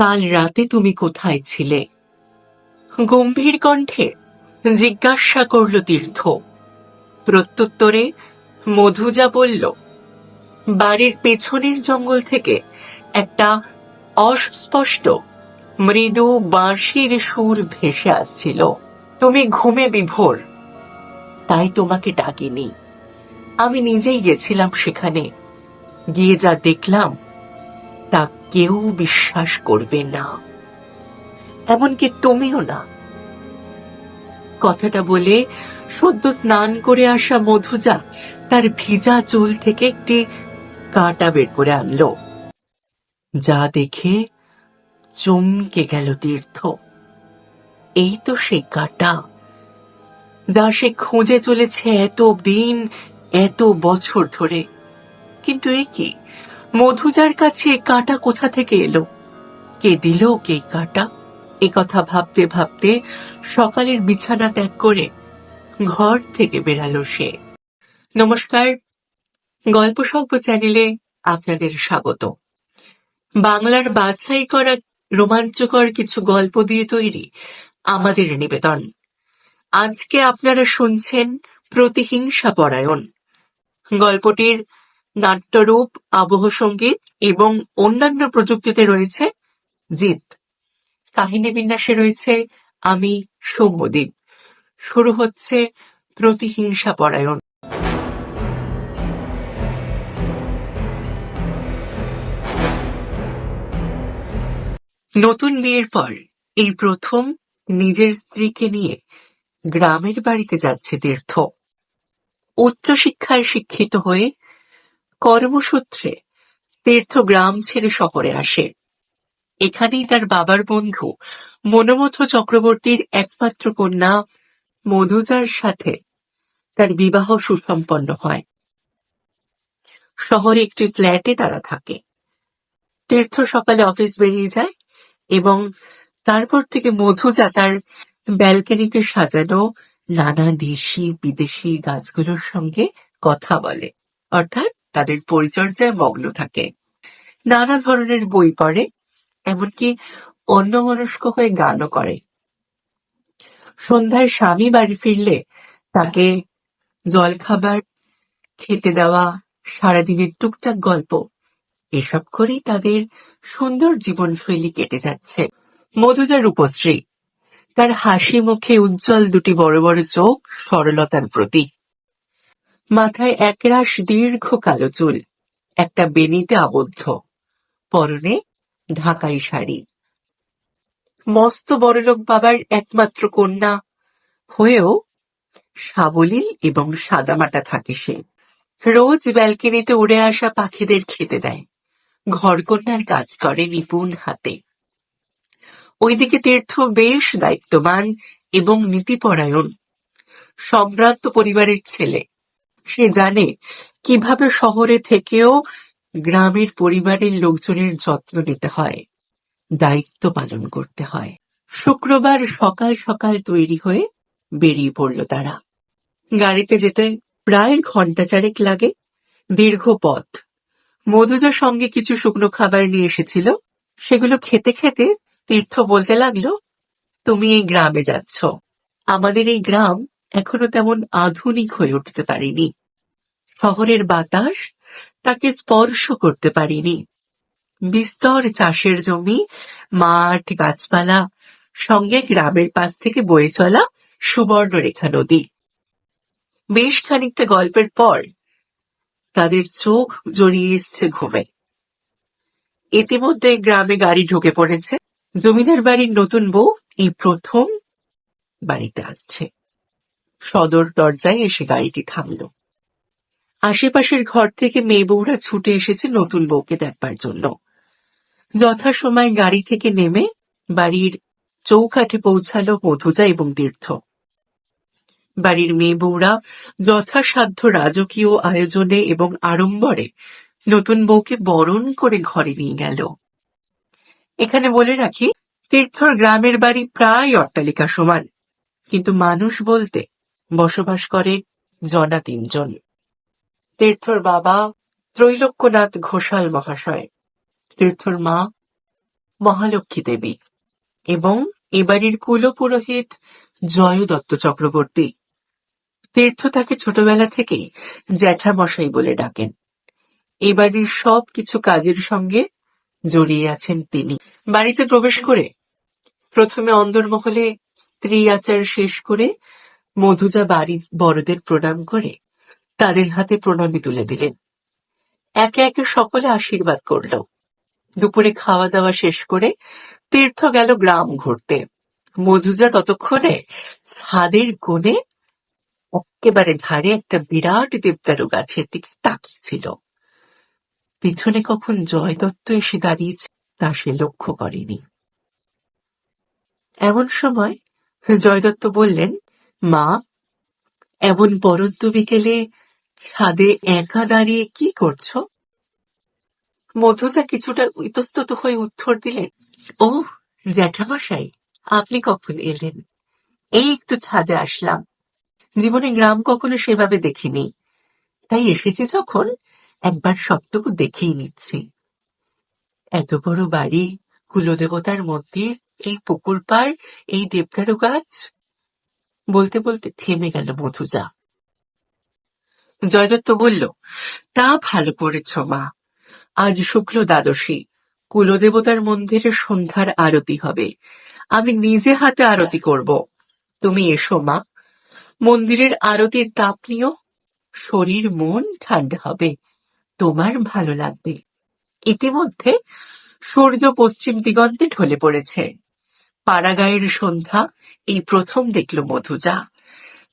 কাল রাতে তুমি কোথায় ছিলে? গম্ভীর কণ্ঠে জিজ্ঞাসা করল তীর্থ। প্রত্যুত্তরে মধুজা বলল, বাড়ির পেছনের জঙ্গল থেকে একটা অস্পষ্ট মৃদু বাঁশির সুর ভেসে আসছিল। তুমি ঘুমে বিভোর, তাই তোমাকে ডাকিনি। আমি নিজেই গেছিলাম সেখানে। গিয়ে যা দেখলাম কেউ বিশ্বাস করবে না। এমনকি তুমিও না। কথাটা বলে সদ্য স্নান করে আসা মধুজা তার ভিজা চুল থেকে একটি কাঁটা বের করে আনলো। যা দেখে চমকে গেল তীর্থ। এই তো সেই কাঁটা। যা সে খুঁজে চলেছে এত দিন, এত বছর ধরে। কিন্তু এ কি? মধুজার কাছে কাঁটা কোথা থেকে এলো? কে দিল কে কাটা কাঁটা? এ কথা ভাবতে ভাবতে সকালের বিছানা ত্যাগ করে ঘর থেকে বেরালো সে। নমস্কার, গল্প স্বল্প চ্যানেলে আপনাদের স্বাগত। বাংলার বাছাই করা রোমাঞ্চকর কিছু গল্প দিয়ে তৈরি আমাদের নিবেদন। আজকে আপনারা শুনছেন প্রতিহিংসা পরায়ণ। গল্পটির নাট্যরূপ, আবহ সংগীত এবং অন্যান্য প্রযুক্তিতে রয়েছে জিত কাহিনী বিন্যাসে রয়েছে আমি সৌম্যদীপ। শুরু হচ্ছে প্রতিহিংসা পরায়ণ। নতুন বিয়ের পর এই প্রথম নিজের স্ত্রীকে নিয়ে গ্রামের বাড়িতে যাচ্ছে তীর্থ। উচ্চশিক্ষায় শিক্ষিত হয়ে কর্মসূত্রে তীর্থ গ্রাম ছেড়ে শহরে আসে। এখানেই তার বাবার বন্ধু মনোমথ চক্রবর্তীর একমাত্র কন্যা মধুজার সাথে তার বিবাহ সুসম্পন্ন হয়। শহরে একটি ফ্ল্যাটে তারা থাকে। তীর্থ সকালে অফিস বেরিয়ে যায় এবং তারপর থেকে মধুজা তার ব্যালকনিতে সাজানো নানা দেশি বিদেশি গাছগুলোর সঙ্গে কথা বলে। অর্থাৎ তাদের পরিচর্যায় মগ্ন থাকে। নানা ধরনের বই পড়ে, এমনকি অন্যমনস্ক হয়ে গানও করে। সন্ধ্যায় স্বামী বাড়ি ফিরলে তাকে জলখাবার, খেতে দেওয়া, সারাদিনের টুকটাক গল্প, এসব করেই তাদের সুন্দর জীবনশৈলী কেটে যাচ্ছে। মধুজা রূপশ্রী, তার হাসি মুখে উজ্জ্বল দুটি বড় বড় চোখ সরলতার প্রতীক। মাথায় একরাশ দীর্ঘ কালো চুল, একটা বেনিতে আবদ্ধ। পরনে ঢাকাই শাড়ি। মস্ত বড়লোক বাবার একমাত্র কন্যা। হয়েও সাবলীল এবং সাদামাটা থাকে সে। রোজ ব্যালকনিতে উড়ে আসা পাখিদের খেতে দেয়। ঘরকন্যার কাজ করে নিপুণ হাতে। ওইদিকে তীর্থ বেশ দায়িত্ববান এবং নীতিপরায়ণ। সম্ভ্রান্ত পরিবারের ছেলে। সে জানে কীভাবে শহরে থেকেও গ্রামের পরিবারের লোকজনের যত্ন নিতে হয়, দায়িত্ব পালন করতে হয়। শুক্রবার সকাল সকাল তৈরি হয়ে বেরিয়ে পড়ল তারা। গাড়িতে যেতে প্রায় ঘণ্টা চারেক লাগে, দীর্ঘ পথ। মধুজার সঙ্গে কিছু শুকনো খাবার নিয়ে এসেছিল। সেগুলো খেতে খেতে তীর্থ বলতে লাগল, তুমি এই গ্রামে যাচ্ছ। আমাদের এই গ্রাম এখনও তেমন আধুনিক হয়ে উঠতে পারেনি। শহরের বাতাস তাকে স্পর্শ করতে পারেনি। বিস্তর চাষের জমি, মাঠ, গাছপালা, সঙ্গে গ্রামের পাশ থেকে বয়ে চলা সুবর্ণরেখা নদী। বেশ খানিকটা গল্পের পর তাদের চোখ জড়িয়ে এসছে ঘুমে। ইতিমধ্যে গ্রামে গাড়ি ঢুকে পড়েছে। জমিদার বাড়ির নতুন বউ এই প্রথম বাড়িতে আসছে। সদর দরজায় এসে গাড়িটি থামল। আশেপাশের ঘর থেকে মেয়ে বউরা ছুটে এসেছে নতুন বউকে দেখবার জন্য। যথাসময়ে গাড়ি থেকে নেমে বাড়ির চৌকাঠে পৌঁছালো মধুজা এবং তীর্থ। বাড়ির মেয়ে বউরা যথাসাধ্য রাজকীয় আয়োজনে এবং আড়ম্বরে নতুন বউকে বরণ করে ঘরে নিয়ে গেল। এখানে বলে রাখি, তীর্থর গ্রামের বাড়ি প্রায় অট্টালিকা সমান, কিন্তু মানুষ বলতে বসবাস করে জনা তিনজন। তীর্থর বাবা ত্রৈলোক্যনাথ ঘোষাল মহাশয়। তীর্থর মা মহালক্ষ্মী দেবী এবং এ বাড়ির কুলপুরোহিত জয় দত্ত চক্রবর্তী। তীর্থ তাকে ছোটবেলা থেকেই জ্যাঠামশাই বলে ডাকেন। এ বাড়ির সব কিছু কাজের সঙ্গে জড়িয়ে আছেন তিনি। বাড়িতে প্রবেশ করে প্রথমে অন্দরমহলে স্ত্রী আচার শেষ করে মধুজা বাড়ির বড়দের প্রণাম করে তাদের হাতে প্রণামী তুলে দিলেন। একে একে সকলে আশীর্বাদ করল। দুপুরে খাওয়া দাওয়া শেষ করে তীর্থ গেল গ্রাম ঘুরতে। মধুজা ততক্ষণে ছাদের কোণে একেবারে ধারে একটা বিরাট দেবদারু গাছের দিকে তাকিয়েছিল। পিছনে কখন জয় দত্ত এসে দাঁড়িয়েছে তা সে লক্ষ্য করেনি। এমন সময় জয় দত্ত বললেন, মা, এমন পরন্ত বিকেলে ছাদে একা দাঁড়িয়ে কি করছ? মধুজা কিছুটা ইতস্তত হয়ে উত্তর দিলেন, ও, জ্যাঠামশাই, আপনি কখন এলেন? এই একটু ছাদে আসলাম। জীবনে গ্রাম কখনো সেভাবে দেখিনি। তাই এসেছি যখন একবার সবটুকু দেখেই নিচ্ছি। এত বড় বাড়ি, কুলদেবতার মন্দির, এই পুকুর পাড়, এই দেবদারু গাছ? বলতে বলতে থেমে গেল মধুজা। জয়দত্ত বলল, তা ভালো করেছ, মা। আজ শুক্ল দ্বাদশী। কুলদেবতার মন্দিরে সন্ধ্যার আরতি হবে। আমি নিজে হাতে আরতি করব। তুমি এসো, মা। মন্দিরের আরতির তাপ নিও। শরীর, মন ঠান্ডা হবে। তোমার ভালো লাগবে। ইতিমধ্যে সূর্য পশ্চিম দিগন্তে ঢলে পড়েছে। পাড়াগাঁয়ের সন্ধ্যা এই প্রথম দেখল মধুজা।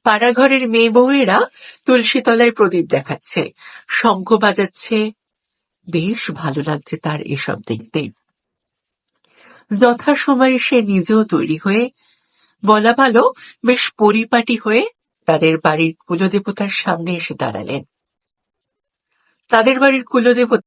পাড়াঘরের মেয়ে বউয়েরা তুলসী তলায় প্রদীপ দেখাচ্ছে। শঙ্খ বাজাচ্ছে। বেশ ভালো লাগছে তার এসব দেখতে। যথাসময়ে সে নিজেও তৈরি হয়ে, বলা ভালো, বেশ পরিপাটি হয়ে তাদের বাড়ির কুলদেবতার সামনে এসে দাঁড়ালেন। তাদের বাড়ির কুলদেবতা